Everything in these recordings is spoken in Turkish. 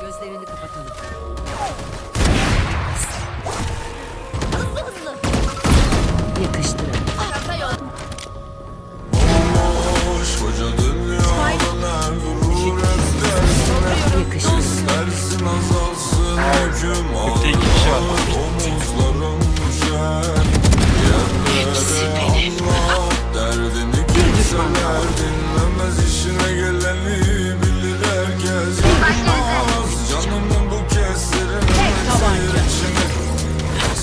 Gözlerini kapatalım. Hızlı hızlı. Yakıştırın. Çanta yol. Koca dünyada ne gurur Yakıştırın. İstersin azalsın yüküm Gökte iki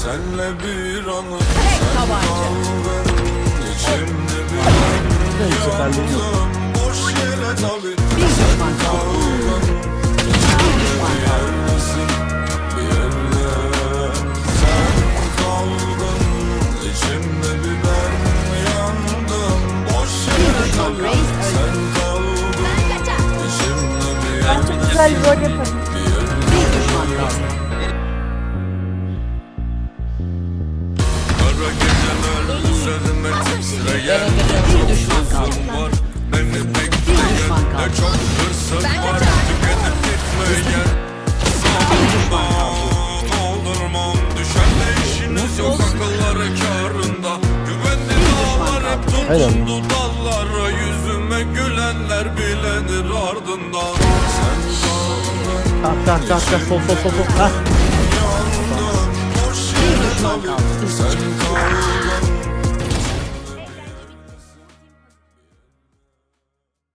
Senle bir anı sen kaldın içimde bir an yandım Boş yere tabi sen kaldın bir yerdesin bir yerde Sen kaldın içimde bir ben yandım. Boş yere tabi sen kaldın Ben kaçar. içimde bir yerde Güzel rol yapalım. bir yerde Bir düşman kaldı. Kara geceler üzerime titreyen Bir düşman kaldı. var. Beni Bir bekleyen düşman kaldı. ne çok hırsım var. Tükenip gitmeyen Sağımdan doldurmam Düşenle işiniz yok akılları karında Güvenli dağlar hep tutundu dallara. Yüzüme gülenler bilenir ardından. Sen kaldın Tak tak tak tak sol sol sol. sol. Hah.